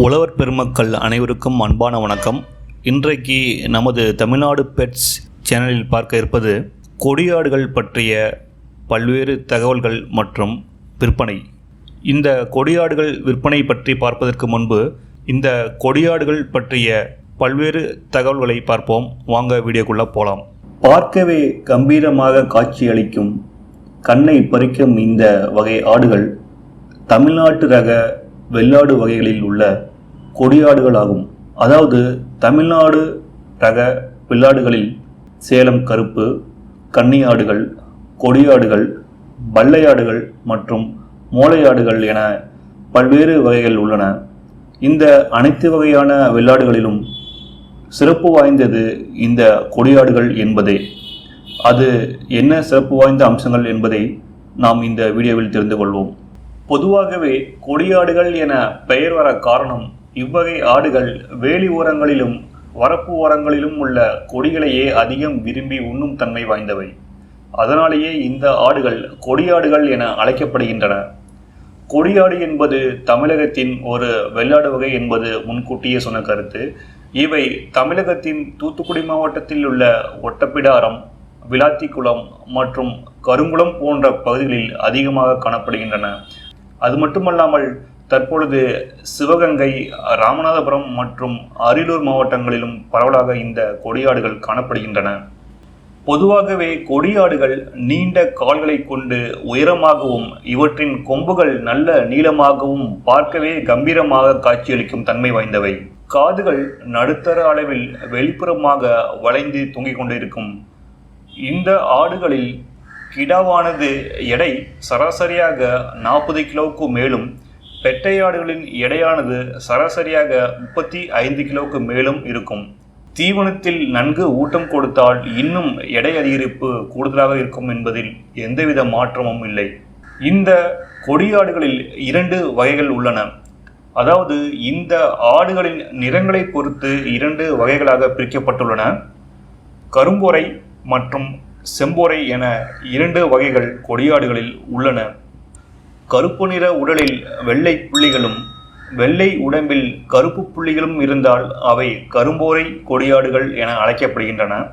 உழவர் பெருமக்கள் அனைவருக்கும் அன்பான வணக்கம். இன்றைக்கு நமது தமிழ்நாடு பெட்ஸ் சேனலில் பார்க்க இருப்பது கொடியாடுகள் பற்றிய பல்வேறு தகவல்கள் மற்றும் விற்பனை. இந்த கொடியாடுகள் விற்பனை பற்றி பார்ப்பதற்கு முன்பு இந்த கொடியாடுகள் பற்றிய பல்வேறு தகவல்களை பார்ப்போம். வாங்க வீடியோக்குள்ளே போகலாம் பார்க்கவே கம்பீரமாக காட்சியளிக்கும் கண்ணை பறிக்கும் இந்த வகை ஆடுகள் தமிழ்நாட்டு ரக வெள்ளாடு வகைகளில் உள்ள கொடியாடுகள் ஆகும் அதாவது தமிழ்நாடு ரக பில்லாடுகளில் சேலம் கருப்பு கன்னியாடுகள் கொடியாடுகள் பல்லையாடுகள் மற்றும் மோளையாடுகள் என பல்வேறு வகைகள் உள்ளன. இந்த அனைத்து வகையான வெள்ளாடுகளிலும் சிறப்பு வாய்ந்தது இந்த கொடியாடுகள் என்பதே. அது என்ன சிறப்பு வாய்ந்த அம்சங்கள் என்பதை நாம் இந்த வீடியோவில் தெரிந்து கொள்வோம். பொதுவாகவே கொடியாடுகள் என பெயர் வர காரணம் இவ்வகை ஆடுகள் வேலி ஓரங்களிலும் வரப்பு ஓரங்களிலும் உள்ள கொடிகளையே அதிகம் விரும்பி உண்ணும் தன்மை வாய்ந்தவை. அதனாலேயே இந்த ஆடுகள் கொடியாடுகள் என அழைக்கப்படுகின்றன. கொடியாடு என்பது தமிழகத்தின் ஒரு வெள்ளாடு வகை என்பது முன்கூட்டியே சொன்ன கருத்து. இவை தமிழகத்தின் தூத்துக்குடி மாவட்டத்தில் உள்ள ஒட்டப்பிடாரம் விளாத்திக்குளம் மற்றும் கருங்குளம் போன்ற பகுதிகளில் அதிகமாக காணப்படுகின்றன. அது மட்டுமல்லாமல் தற்பொழுது சிவகங்கை ராமநாதபுரம் மற்றும் அரியலூர் மாவட்டங்களிலும் பரவலாக இந்த கொடியாடுகள் காணப்படுகின்றன. பொதுவாகவே கொடியாடுகள் நீண்ட கால்களை கொண்டு உயரமாகவும் இவற்றின் கொம்புகள் நல்ல நீளமாகவும் பார்க்கவே கம்பீரமாக காட்சியளிக்கும் தன்மை வாய்ந்தவை. காதுகள் நடுத்தர அளவில் வெளிப்புறமாக வளைந்து தொங்கிக் கொண்டிருக்கும். இந்த ஆடுகளில் கிடாவானது எடை சராசரியாக நாற்பது கிலோவுக்கு மேலும் பெட்டையாடுகளின் எடையானது சராசரியாக முப்பத்தி ஐந்து கிலோவுக்கு மேலும் இருக்கும். தீவனத்தில் நன்கு ஊட்டம் கொடுத்தால் இன்னும் எடை அதிகரிப்பு கூடுதலாக இருக்கும் என்பதில் எந்தவித மாற்றமும் இல்லை. இந்த கொடியாடுகளில் இரண்டு வகைகள் உள்ளன. அதாவது இந்த ஆடுகளின் நிறங்களை பொறுத்து இரண்டு வகைகளாக பிரிக்கப்பட்டுள்ளன. கரும்பொறை மற்றும் செம்பொறை என இரண்டு வகைகள் கொடியாடுகளில் உள்ளன. கருப்பு நிற உடலில் வெள்ளை புள்ளிகளும் வெள்ளை உடம்பில் கருப்பு புள்ளிகளும் இருந்தால் அவை கரும்போரை கொடியாடுகள் என அழைக்கப்படுகின்றன.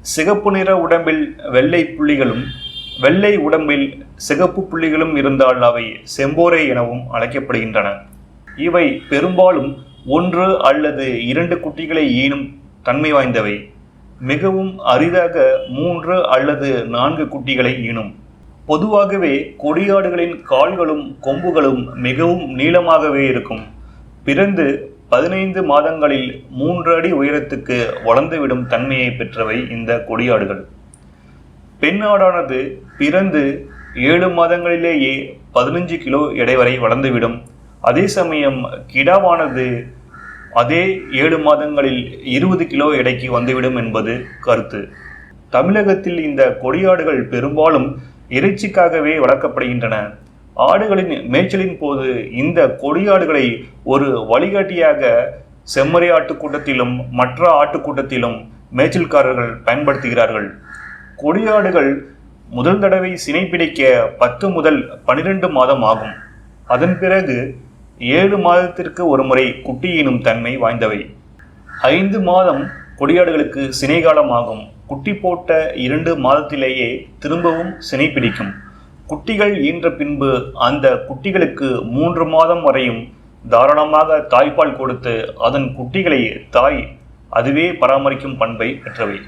சிகப்பு நிற உடம்பில் வெள்ளை புள்ளிகளும் வெள்ளை உடம்பில் சிகப்பு புள்ளிகளும் இருந்தால் அவை செம்போரை எனவும் அழைக்கப்படுகின்றன. இவை பெரும்பாலும் ஒன்று அல்லது இரண்டு குட்டிகளை ஈனும் தன்மை வாய்ந்தவை. மிகவும் அரிதாக மூன்று அல்லது நான்கு குட்டிகளை ஈனும். பொதுவாகவே கொடியாடுகளின் கால்களும் கொம்புகளும் மிகவும் நீளமாகவே இருக்கும். பிறந்து பதினைந்து மாதங்களில் மூன்று அடி உயரத்துக்கு வளர்ந்துவிடும் தன்மையை பெற்றவை இந்த கொடியாடுகள். பெண் ஆடானது பிறந்து ஏழு மாதங்களிலேயே பதினஞ்சு கிலோ எடை வரை வளர்ந்துவிடும். அதே சமயம் கிடாவானது அதே ஏழு மாதங்களில் இருபது கிலோ எடைக்கு வந்துவிடும் என்பது கருத்து. தமிழகத்தில் இந்த கொடியாடுகள் பெரும்பாலும் இறைச்சிக்காகவே வளர்க்கப்படுகின்றன. ஆடுகளின் மேய்ச்சலின் போது இந்த கொடியாடுகளை ஒரு வழிகாட்டியாக செம்மறி ஆட்டுக்கூட்டத்திலும் மற்ற ஆட்டுக்கூட்டத்திலும் மேய்ச்சல்காரர்கள் பயன்படுத்துகிறார்கள். கொடியாடுகள் முதல் தடவை சினை பிடிக்க பத்து முதல் பனிரெண்டு மாதம் ஆகும். அதன் பிறகு ஏழு மாதத்திற்கு ஒரு முறை குட்டியினும் தன்மை வாய்ந்தவை. ஐந்து மாதம் கொடியாடுகளுக்கு சினைகாலம் ஆகும். குட்டி போட்ட இரண்டு மாதத்திலேயே திரும்பவும் சினை பிடிக்கும். குட்டிகள் ஈன்ற பின்பு அந்த குட்டிகளுக்கு மூன்று மாதம் வரையும் தாராளமாக தாய்ப்பால் கொடுத்து அதன் குட்டிகளை தாய் அதுவே பராமரிக்கும் பண்பை பெற்றவை.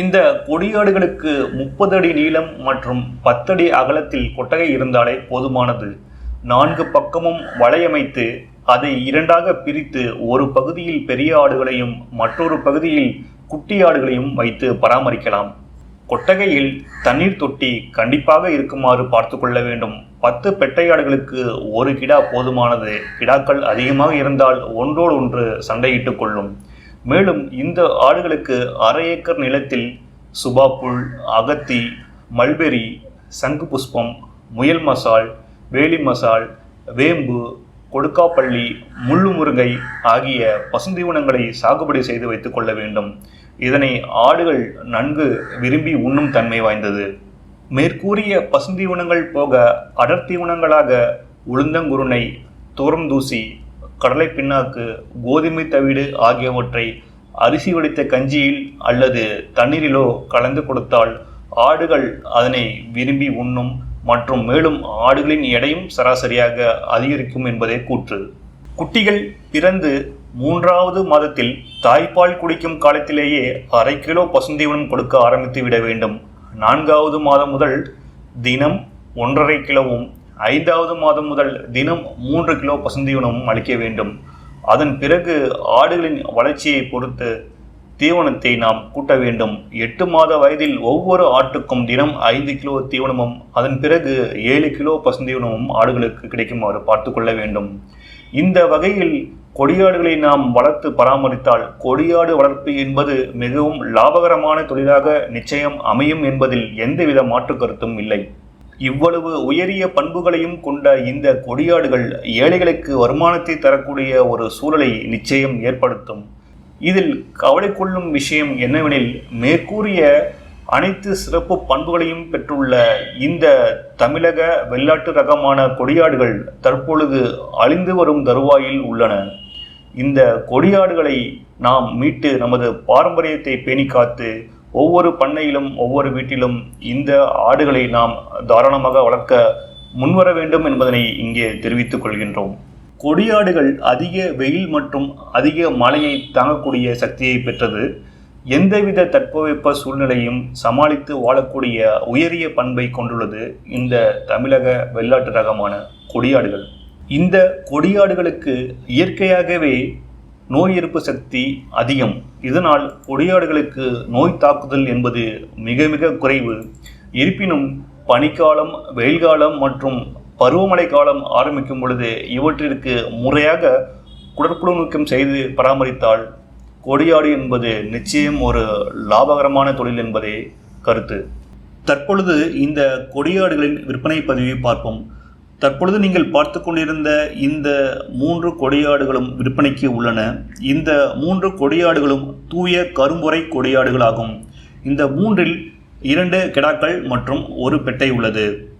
இந்த கொடியாடுகளுக்கு முப்பது அடி நீளம் மற்றும் பத்தடி அகலத்தில் கொட்டகை இருந்தாலே போதுமானது. நான்கு பக்கமும் வலையமைத்து அதை இரண்டாக பிரித்து ஒரு பகுதியில் பெரிய ஆடுகளையும் மற்றொரு பகுதியில் குட்டி ஆடுகளையும் வைத்து பராமரிக்கலாம். கொட்டகையில் தண்ணீர் தொட்டி கண்டிப்பாக இருக்குமாறு பார்த்து கொள்ள வேண்டும். பத்து பெட்டை ஆடுகளுக்கு ஒரு கிடா போதுமானது. கிடாக்கள் அதிகமாக இருந்தால் ஒன்றோடு ஒன்று சண்டையிட்டுக் கொள்ளும். மேலும் இந்த ஆடுகளுக்கு அரை ஏக்கர் நிலத்தில் சுபாப்புல் அகத்தி மல்பெரி சங்கு புஷ்பம் முயல் மசால் வேலி மசால் வேம்பு கொடுக்காப்பள்ளி முள்ளு முருங்கை ஆகிய பசுந்தீவனங்களை சாகுபடி செய்து வைத்துக் கொள்ள வேண்டும். இதனை ஆடுகள் நன்கு விரும்பி உண்ணும் தன்மை வாய்ந்தது. மேற்கூறிய பசுந்தீவனங்கள் போக அடர்த்தீவனங்களாக உளுந்தங்குருணை தூரம்தூசி கடலை பின்னாக்கு கோதுமை தவிடு ஆகியவற்றை அரிசி வடித்த கஞ்சியில் அல்லது தண்ணீரிலோ கலந்து கொடுத்தால் ஆடுகள் அதனை விரும்பி உண்ணும் மற்றும் மேலும் ஆடுகளின் எடையும் சராசரியாக அதிகரிக்கும் என்பதே கூற்று. குட்டிகள் பிறந்து மூன்றாவது மாதத்தில் தாய்ப்பால் குடிக்கும் காலத்திலேயே அரை கிலோ பசுந்தீவனம் கொடுக்க ஆரம்பித்து விட வேண்டும். நான்காவது மாதம் முதல் தினம் ஒன்றரை கிலோவும் ஐந்தாவது மாதம் முதல் தினம் மூன்று கிலோ பசுந்தீவனமும் அளிக்க வேண்டும். அதன் பிறகு ஆடுகளின் வளர்ச்சியை பொறுத்து தீவனத்தை நாம் கூட்ட வேண்டும். எட்டு மாத வயதில் ஒவ்வொரு ஆட்டுக்கும் தினம் ஐந்து கிலோ தீவனமும் அதன் பிறகு ஏழு கிலோ பசுந்தீவனமும் ஆடுகளுக்கு கிடைக்குமாறு பார்த்து கொள்ள வேண்டும். இந்த வகையில் கொடியாடுகளை நாம் வளர்த்து பராமரித்தால் கொடியாடு வளர்ப்பு என்பது மிகவும் லாபகரமான தொழிலாக நிச்சயம் அமையும் என்பதில் எந்தவித மாற்று கருத்தும் இல்லை. இவ்வளவு உயரிய பண்புகளையும் கொண்ட இந்த கொடியாடுகள் ஏழைகளுக்கு வருமானத்தை தரக்கூடிய ஒரு சூழலை நிச்சயம் ஏற்படுத்தும். இதில் கவலை கொள்ளும் விஷயம் என்னவெனில் மேற்கூறிய அனைத்து சிறப்பு பண்புகளையும் பெற்றுள்ள இந்த தமிழக வெள்ளாட்டு ரகமான கொடியாடுகள் தற்பொழுது அழிந்து வரும் தருவாயில் உள்ளன. இந்த கொடியாடுகளை நாம் மீட்டு நமது பாரம்பரியத்தை பேணி காத்து ஒவ்வொரு பண்ணையிலும் ஒவ்வொரு வீட்டிலும் இந்த ஆடுகளை நாம் தாராளமாக வளர்க்க முன்வர வேண்டும் என்பதனை இங்கே தெரிவித்துக் கொள்கின்றோம். கொடியாடுகள் அதிக வெயில் மற்றும் அதிக மழையை தாங்கக்கூடிய சக்தியை பெற்றது. எந்தவித தட்பவெப்ப சூழ்நிலையும் சமாளித்து வாழக்கூடிய உயரிய பண்பை கொண்டுள்ளது இந்த தமிழக வெள்ளாட்டு ரகமான கொடியாடுகள். இந்த கொடியாடுகளுக்கு இயற்கையாகவே நோய் எதிர்ப்பு சக்தி அதிகம். இதனால் கொடியாடுகளுக்கு நோய் தாக்குதல் என்பது மிக மிக குறைவு. இருப்பினும் பனிக்காலம் வெயில்காலம் மற்றும் பருவமழை காலம் ஆரம்பிக்கும் பொழுது இவற்றிற்கு முறையாக குடற்புழுநீக்கம் செய்து பராமரித்தால் கொடியாடு என்பது நிச்சயம் ஒரு லாபகரமான தொழில் என்பதே கருத்து. தற்பொழுது இந்த கொடியாடுகளின் விற்பனை பதிவை பார்ப்போம். தற்பொழுது நீங்கள் பார்த்து கொண்டிருந்த இந்த மூன்று கொடியாடுகளும் விற்பனைக்கு உள்ளன. இந்த மூன்று கொடியாடுகளும் தூய கரும்புரை கொடியாடுகளாகும். இந்த மூன்றில் இரண்டு கிடாக்கள் மற்றும் ஒரு பெட்டை உள்ளது.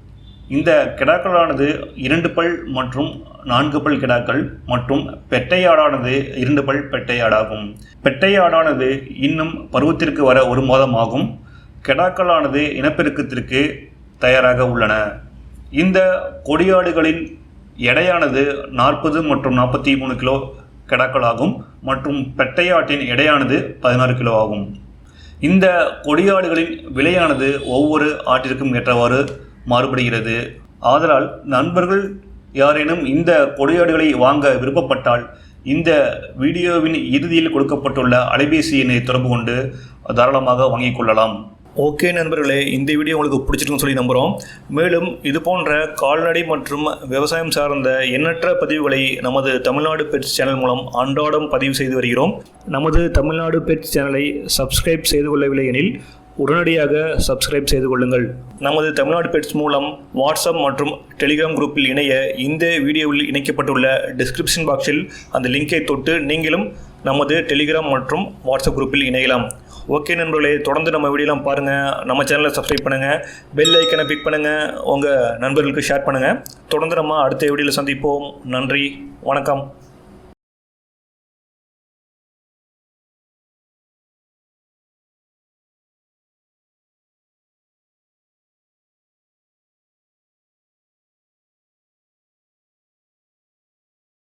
இந்த கிடாக்களானது இரண்டு பல் மற்றும் நான்கு பல் கிடாக்கள் மற்றும் பெட்டையாடானது இரண்டு பல் பெட்டையாடாகும். பெட்டையாடானது இன்னும் பருவத்திற்கு வர ஒரு மாதம் ஆகும் கெடாக்களானது இனப்பெருக்கத்திற்கு தயாராக உள்ளன. இந்த கொடியாடுகளின் எடையானது நாற்பது மற்றும் நாற்பத்தி மூணு கிலோ கெடாக்களாகும் மற்றும் பெட்டையாட்டின் எடையானது பதினாறு கிலோ ஆகும். இந்த கொடியாடுகளின் விலையானது ஒவ்வொரு ஆட்டிற்கும் ஏற்றவாறு மாறுபடுகிறது. ஆதலால் நண்பர்கள் யாரேனும் இந்த கொடையாடுகளை வாங்க விருப்பப்பட்டால் இந்த வீடியோவின் இறுதியில் கொடுக்கப்பட்டுள்ள அலைபேசி எண்ணை தொடர்பு கொண்டு தாராளமாக வாங்கிக் கொள்ளலாம். ஓகே நண்பர்களே இந்த வீடியோ உங்களுக்கு பிடிச்சிருக்குன்னு சொல்லி நம்புகிறோம் மேலும் இது போன்ற கால்நடை மற்றும் விவசாயம் சார்ந்த எண்ணற்ற பதிவுகளை நமது தமிழ்நாடு பெட்ஸ் சேனல் மூலம் அன்றாடம் பதிவு செய்து வருகிறோம். நமது தமிழ்நாடு பெட்ஸ் சேனலை சப்ஸ்கிரைப் செய்து கொள்ளவில்லை எனில் உடனடியாக சப்ஸ்கிரைப் செய்து கொள்ளுங்கள். நமது தமிழ்நாடு பெட்ஸ் மூலம் வாட்ஸ்அப் மற்றும் டெலிகிராம் குரூப்பில் இணைய இந்த வீடியோவில் இணைக்கப்பட்டுள்ள டிஸ்கிரிப்ஷன் பாக்ஸில் அந்த லிங்கை தொட்டு நீங்களும் நமது டெலிகிராம் மற்றும் வாட்ஸ்அப் குரூப்பில் இணையலாம். ஓகே நண்பர்களே தொடர்ந்து நம்ம வீடியோலாம் பாருங்கள் நம்ம சேனலை சப்ஸ்கிரைப் பண்ணுங்கள் பெல் ஐக்கனை பிக் பண்ணுங்கள் உங்கள் நண்பர்களுக்கு ஷேர் பண்ணுங்கள் தொடர்ந்து நம்ம அடுத்த வீடியோவில் சந்திப்போம். நன்றி. வணக்கம்.